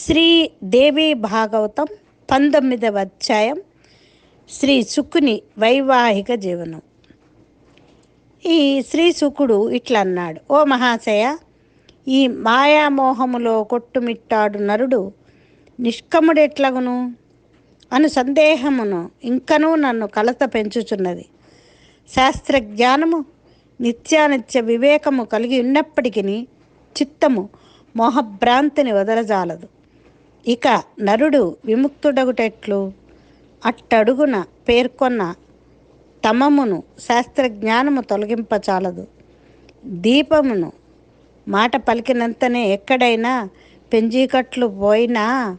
శ్రీ దేవి భాగవతం పంతొమ్మిదవ అధ్యాయం శ్రీ సుక్కుని వైవాహిక జీవనం. ఈ శ్రీ సుకుడు ఇట్లా అన్నాడు ఓ మహాశయ ఈ మాయామోహములో కొట్టుమిట్టాడు నరుడు నిష్కముడెట్లగును? అను సందేహమును ఇంకనూ నన్ను కలత పెంచుచున్నది. శాస్త్రజ్ఞానము నిత్యానిత్య వివేకము కలిగి ఉన్నప్పటికీ చిత్తము మోహభ్రాంతిని వదలజాలదు. ఇక నరుడు విముక్తుడగుటెట్లు? అట్టడుగున పేర్కొన్న తమమును శాస్త్రజ్ఞానము తొలగింపచాలదు. దీపమును మాట పలికినంతనే ఎక్కడైనా పెంజీకట్లు పోయినా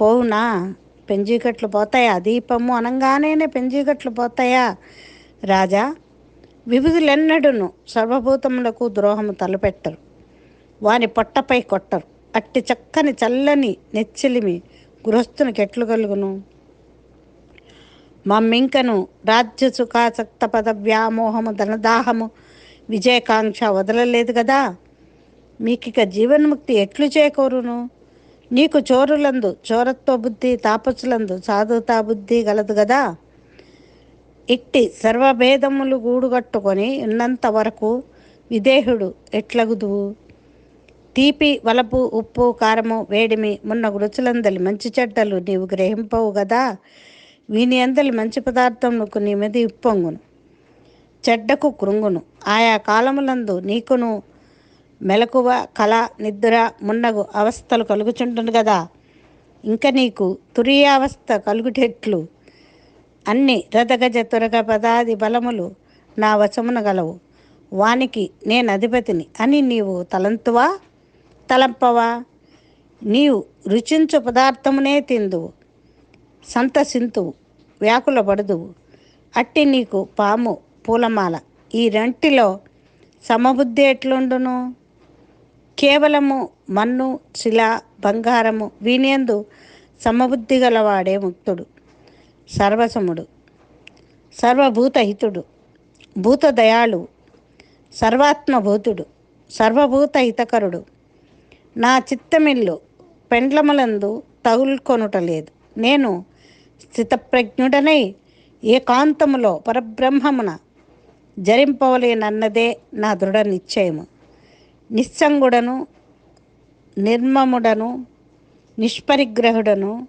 పోవునా? పెంజీకట్లు పోతాయా? దీపము అనగానే పెంజీకట్లు పోతాయా? రాజా విభుదులెన్నడును సర్వభూతములకు ద్రోహము తలపెట్టరు. వాని పొట్టపై కొట్టరు. అట్టి చక్కని చల్లని నెచ్చిలిమి గృహస్థునికి ఎట్లు కలుగును. మమ్మింకను రాజ్య సుఖాసక్త పద వ్యామోహము ధనదాహము విజయకాంక్ష వదలలేదు కదా మీకిక జీవన్ముక్తి ఎట్లు చేకూరును? నీకు చోరులందు చోరత్వ బుద్ధి తాపసులందు సాధుతా బుద్ధి గలదు కదా ఇట్టి సర్వభేదములు గూడుగట్టుకొని ఉన్నంత వరకు విదేహుడు ఎట్లగుదువు? తీపి వలపు ఉప్పు కారము వేడిమి మున్న రుచులందలి మంచి చెడ్డలు నీవు గ్రహింపవు కదా వీని అందలి మంచి పదార్థములకు నీ మీద ఉప్పొంగును చెడ్డకు కృంగును. ఆయా కాలములందు నీకును మెలకువ కళ నిద్ర మున్నగు అవస్థలు కలుగుచుంటుంది కదా ఇంకా నీకు తురియావస్థ కలుగుటెట్లు. అన్ని రథగజ తురగ పదాది బలములు నా వశమున గలవు. వానికి నేను అధిపతిని అని నీవు తలంతువా? తలంపవా. నీవు రుచించు పదార్థమునే తిందువు. సంతసింతువు. వ్యాకులపడుదువు. అట్టి నీకు పాము పూలమాల. ఈ రెంటిలో సమబుద్ధి ఎట్లుండును? కేవలము మన్ను శిల బంగారము వీనేందు సమబుద్ధి గలవాడే ముక్తుడు సర్వసముడు సర్వభూతహితుడు భూతదయాళు సర్వాత్మభూతుడు సర్వభూత హితకరుడు నా చిత్తమిల్లు పెండ్లములందు తగులుకొనుటలేదు. నేను స్థితప్రజ్ఞుడనై ఏకాంతములో పరబ్రహ్మమున జరింపవలేనన్నదే నా దృఢ నిశ్చయము. నిస్సంగుడను నిర్మముడను నిష్పరిగ్రహుడను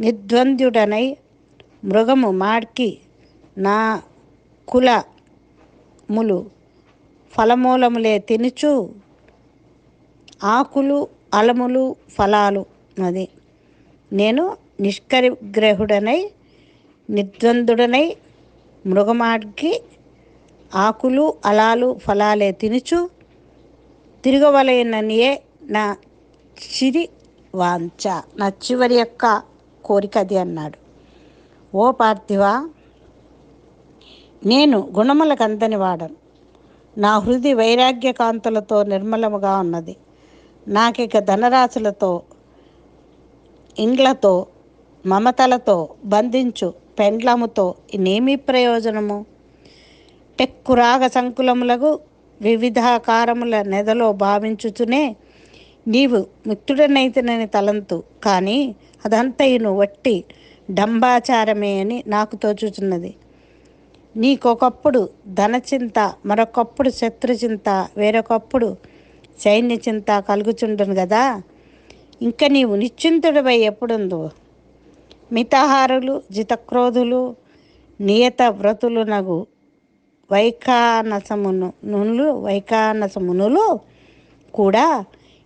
నిర్ద్వంద్యుడనై మృగము మాడ్కి నా కులములు ఫలమూలములే తినుచు ఆకులు అలములు ఫలాలు. అది. నేను నిష్కరిగ్రహుడనై నిర్ద్వందుడనై మృగమాడ్కి ఆకులు అలాలు ఫలాలే తినుచు తిరగవలయననియే నా చిరి వాంఛ నా చివరి యొక్క కోరిక అది అన్నాడు. ఓ పార్థివ నేను గుణములకు అందని వాడను నా హృది వైరాగ్య కాంతులతో నిర్మలముగా ఉన్నది. నాకిక ధనరాశులతో ఇండ్లతో మమతలతో బంధించు పెండ్లముతో ఇనేమి ప్రయోజనము? టెక్కురాగ సంకులములకు వివిధాకారముల నెదలో భావించుచునే నీవు మిత్రుడనైతేనని తలంతు. కానీ అదంతయును వట్టి డంబాచారమే అని నాకు తోచుచున్నది. నీకొకప్పుడు ధనచింత మరొకప్పుడు శత్రుచింత వేరొకప్పుడు సైన్య చింత కలుగుచుండును కదా ఇంకా నీవు నిశ్చింతుడిపై ఎప్పుడుందో మితాహారులు జితక్రోధులు నియత వ్రతులు నగు వైఖానసమును నులు వైఖానసమునులు కూడా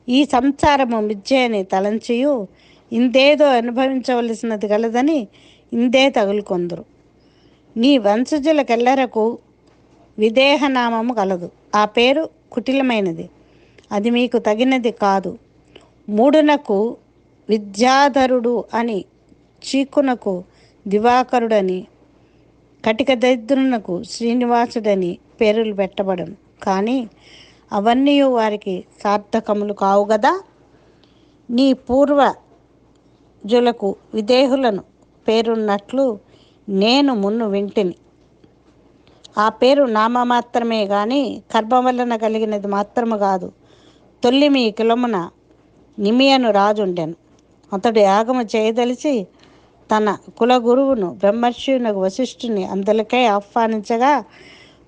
ఈ సంసారము మిథ్యని తలంచియు ఇందేదో అనుభవించవలసినది కలదని ఇందే తగులుకొందరు. నీ వంశజులకెల్లరకు విదేహనామము కలదు ఆ పేరు కుటిలమైనది. అది మీకు తగినది కాదు. మూడునకు విద్యాధరుడు అని చీకునకు దివాకరుడని కటిక దరిద్రునకు శ్రీనివాసుడని పేర్లు పెట్టబడను. కానీ అవన్నీ వారికి సార్థకములు కావు కదా నీ పూర్వజులకు విదేహులను పేరున్నట్లు నేను మున్ను వింటిని. ఆ పేరు నామ మాత్రమే కానీ కర్మ వలన కలిగినది మాత్రము కాదు. తొల్లిమి కులమున నిమియను రాజుండెను. అతడు యాగము చేయదలిచి తన కుల గురువును బ్రహ్మర్షియునకు వశిష్ఠుని అందులకై ఆహ్వానించగా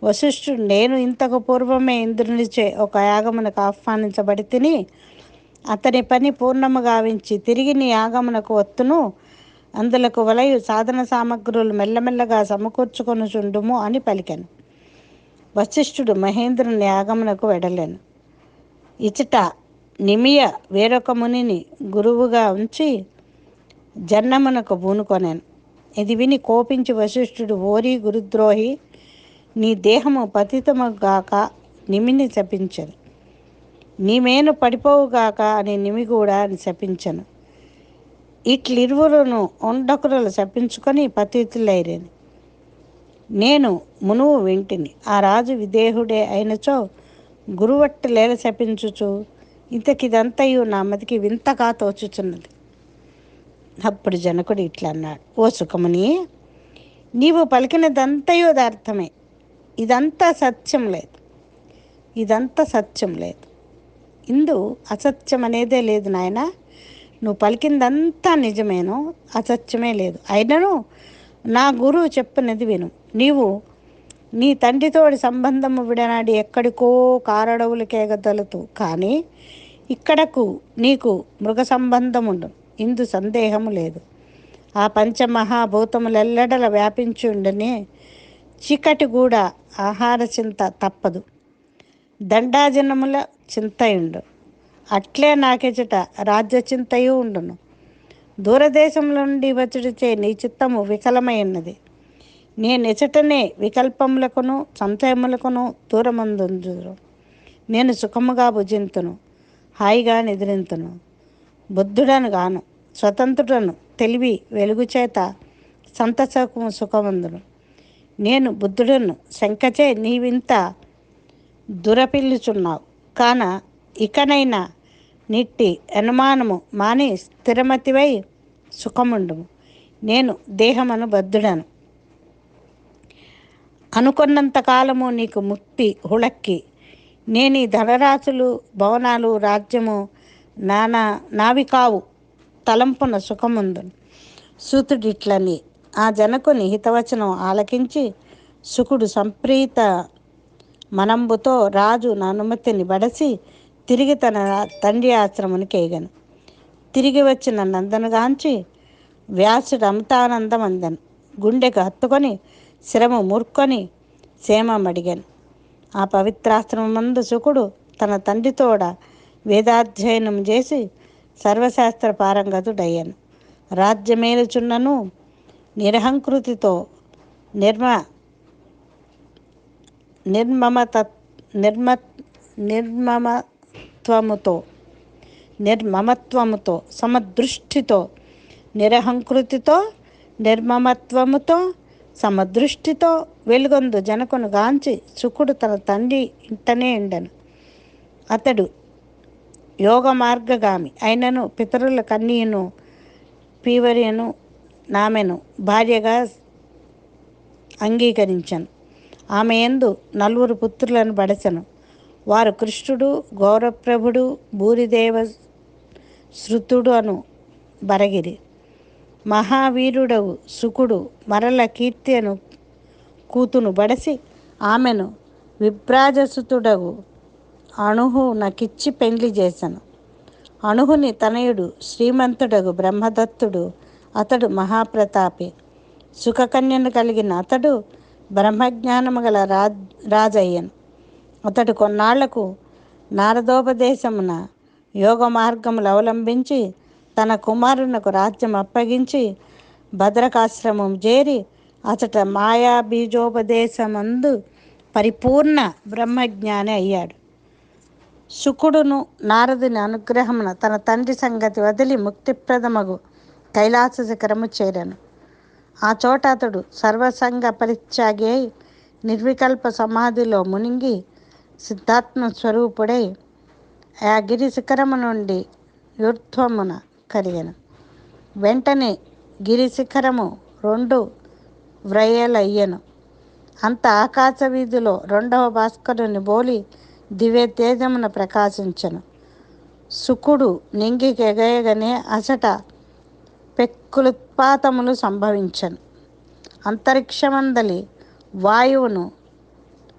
వశిష్ఠుడు నేను ఇంతకు పూర్వమే ఇంద్రునిచే ఒక యాగమునకు ఆహ్వానించబడి తిని అతని పని పూర్ణము గావించి తిరిగి నీ యాగమునకు వత్తును. అందులకు వలయు సాధన సామగ్రులు మెల్లమెల్లగా సమకూర్చుకొని చుండుము అని పలికాను. వశిష్ఠుడు మహేంద్రుని యాగమునకు వెడలేను. ఇచట నిమియ వేరొక మునిని గురువుగా ఉంచి జన్మనకు పూనుకొనాను. ఇది విని కోపించి వశిష్ఠుడు ఓరి గురుద్రోహి నీ దేహము పతితముగాక నిమిని శపించను. నీమేను పడిపోవుగాక అని నిమి కూడా అని శపించను. ఇట్లిరువురును ఉండకురలు శపించుకొని పతితులైరేను. నేను మునువు వింటిని. ఆ రాజు విదేహుడే అయినచో గురువట్టి లేల శపించుచు ఇంతకిదంతయు నా మతికి వింతగా తోచుచున్నది. అప్పుడు జనకుడు ఇట్లా అన్నాడు ఓ సుఖముని నీవు పలికినదంతయు అర్థమే ఇదంతా సత్యం లేదు. ఇదంతా సత్యం లేదు. ఇందు అసత్యం అనేదే లేదు నాయన. నువ్వు పలికిందంతా నిజమేను అసత్యమే లేదు. అయినను నా గురువు చెప్పినది విను. నీవు నీ తండ్రితోడి సంబంధము విడనాడి ఎక్కడికో కారడవులకేగదలుతూ కానీ ఇక్కడకు నీకు మృగ సంబంధముండు ఇందు సందేహము లేదు. ఆ పంచమహాభూతములెల్లడల వ్యాపించుండని చీకటి కూడా ఆహార చింత తప్పదు. దండాజనముల చింతయుండు అట్లే నాకెచట రాజ్య చింతయు ఉండును. దూరదేశంలో నుండి వచ్చుడిచే నీ చిత్తము వికలమై నేను ఎచటనే వికల్పములకును సంశయములకును దూరమందుంజురు నేను సుఖముగా భుజింతును హాయిగా నిద్రింతును. బుద్ధుడను గాను స్వతంత్రుడను తెలివి వెలుగు చేత సంతసము సుఖమందును. నేను బుద్ధుడను శంకచే నీవింత దురపిల్లుచున్నావు. కాన ఇకనైనా నిట్టి అనుమానము మాని స్థిరమతివై సుఖముండుము. నేను దేహమను బద్ధుడను. అనుకున్నంత కాలము నీకు ముక్తి హుళక్కి. నేను ఈ ధనరాశులు భవనాలు రాజ్యము నానా నావి కావు. తలంపున సుఖముందు సూతుడిట్లని. ఆ జనకుని హితవచనం ఆలకించి సుకుడు సంప్రీత మనంబుతో రాజు నా అనుమతిని బడసి తిరిగి తన తండ్రి ఆశ్రమునికి ఏగను తిరిగి వచ్చిన నందనుగాంచి వ్యాసుడు అమృతానందం అందను గుండెకు హత్తుకొని శిరము మూర్కొని క్షేమమడిగాను. ఆ పవిత్రాశ్రమందు శుకుడు తన తండ్రితోడ వేదాధ్యయనం చేసి సర్వశాస్త్ర పారంగతుడయ్యాను. రాజ్యమేలుచున్నను నిరహంకృతితో నిర్మ నిర్మమత నిర్మ నిర్మమత్వముతో నిర్మమత్వముతో సమదృష్టితో నిరహంకృతితో నిర్మమత్వముతో సమదృష్టితో వెలుగొందు జనకును గాంచి శుకుడు తన తండ్రి ఇంటనే ఉండను. అతడు యోగ మార్గగామి అయినను పితరుల కన్నీయును పీవరియను నామెను భార్యగా అంగీకరించను. ఆమె ఎందు నలుగురు పుత్రులను పడచను వారు కృష్ణుడు గౌరప్రభుడు భూరిదేవ శృతుడు అను బరగిరి. మహావీరుడవు సుకుడు మరల కీర్తిను కూతును బడసి ఆమెను విప్రాజసుతుడవు అణుహు నకిచ్చి పెండ్లి చేశాను అణుహుని తనయుడు శ్రీమంతుడగు బ్రహ్మదత్తుడు అతడు మహాప్రతాపి. సుఖకన్యను కలిగిన అతడు బ్రహ్మజ్ఞానము గల రా రాజయ్యను. అతడు కొన్నాళ్ళకు నారదోపదేశమున యోగ మార్గములు అవలంబించి తన కుమారునకు రాజ్యం అప్పగించి భద్రకాశ్రమం చేరి అతట మాయా బీజోపదేశమందు పరిపూర్ణ బ్రహ్మజ్ఞాని అయ్యాడు. శుకుడును నారదుని అనుగ్రహమున తన తండ్రి సంగతి వదిలి ముక్తిప్రదమగు కైలాస శిఖరము చేరాను. ఆ చోట అతడు సర్వసంగ పరిత్యాగి అయి నిర్వికల్ప సమాధిలో మునిగి సిద్ధాత్మ స్వరూపుడై ఆ గిరి శిఖరము నుండి యూర్ధ్వమున కరిగను వెంటనే గిరిశిఖరము రెండు వ్రయలయ్యను. అంత ఆకాశ వీధిలో రెండవ భాస్కరుని బోలి దివ్య తేజమున ప్రకాశించను. శుకుడు నింగికెగయగనే అసట పెక్కులుత్పాతములు సంభవించను. అంతరిక్షమందలి వాయువును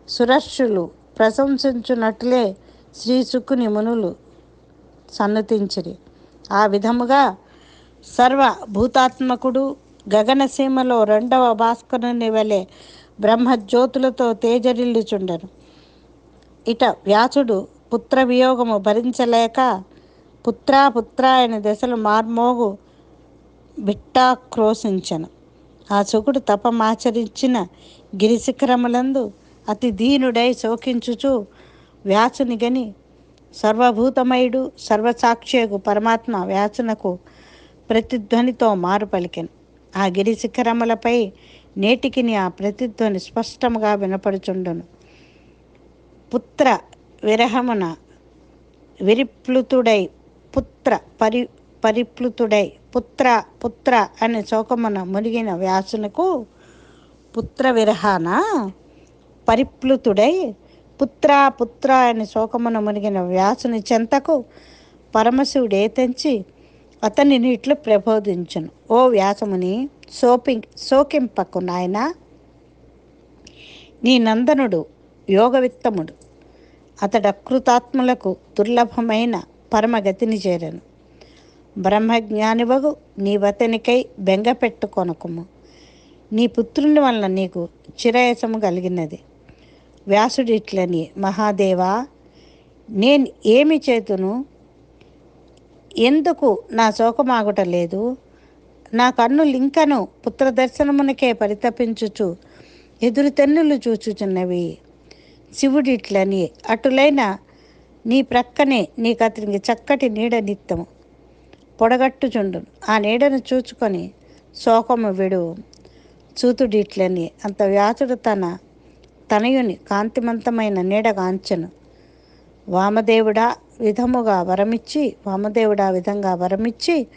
సురక్షులు ప్రశంసించునట్లే శ్రీశుకుని మునులు సన్నతించిరి. ఆ విధముగా సర్వ భూతాత్మకుడు గగనసీమలో రెండవ భాస్కరుని వలె బ్రహ్మజ్యోతులతో తేజరిల్లుచుండెను. ఇట వ్యాసుడు పుత్ర వియోగము భరించలేక పుత్రా పుత్ర అని దశలు మార్మోగు బిట్టాక్రోశించను. ఆ శుకుడు తపమాచరించిన గిరిశిఖరములందు అతి దీనుడై శోకించుచు వ్యాసునిగని సర్వభూతమయుడు సర్వసాక్షియకు పరమాత్మ వ్యాసునకు ప్రతిధ్వనితో మారు పలికెను. ఆ గిరి శిఖరములపై నేటికిని ఆ ప్రతిధ్వని స్పష్టముగా వినపడుచుండును. పుత్ర విరహమున విరిప్లుతుడై పుత్ర పరి పరిప్లుతుడై పుత్ర పుత్ర అనే శోకమున మునిగిన వ్యాసునకు పుత్ర విరహాన పరిప్లుతుడై పుత్ర పుత్ర అని శోకమున మునిగిన వ్యాసుని చెంతకు పరమశివుడే తెంచి అతని నీటిలో ప్రబోధించను. ఓ వ్యాసముని సోపి సోకింపకు నాయన నీ నందనుడు యోగవిత్తముడు. అతడు అకృతాత్ములకు దుర్లభమైన పరమగతిని చేరను. బ్రహ్మజ్ఞానివగు నీవతనికై బెంగ పెట్టుకొనకుము నీ పుత్రుని వలన నీకు చిరయసము కలిగినది. వ్యాసుడిట్లని మహాదేవా నేను ఏమి చేతును? ఎందుకు నా శోకమాగుట లేదు నా కన్నులు ఇంకను పుత్రదర్శనమునకే పరితపించుచు ఎదురుతెన్నులు చూచుచున్నవి. శివుడిట్లని అటులైన నీ ప్రక్కనే నీకు అతనికి చక్కటి నీడ నిత్తము పొడగట్టుచుండును. ఆ నీడను చూచుకొని శోకము విడు. చూతుడిట్లని అంత వ్యాసుడు తన తనయుని కాంతిమంతమైన నీడగాంచెను వామదేవుడా విధముగా వరమిచ్చి వామదేవుడా విధంగా వరమిచ్చి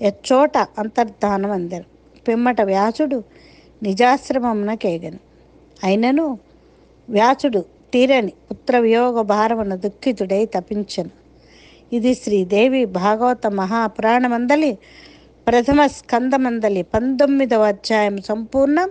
ఎచ్చోట అంతర్ధానం అందరు పిమ్మట వ్యాసుడు నిజాశ్రమమున కేగను అయినను వ్యాసుడు తీరని పుత్రవియోగ భారమున దుఃఖితుడై తపించను. ఇది శ్రీదేవి భాగవత మహాపురాణమందలి ప్రథమ స్కందమందలి పంతొమ్మిదవ అధ్యాయం సంపూర్ణం.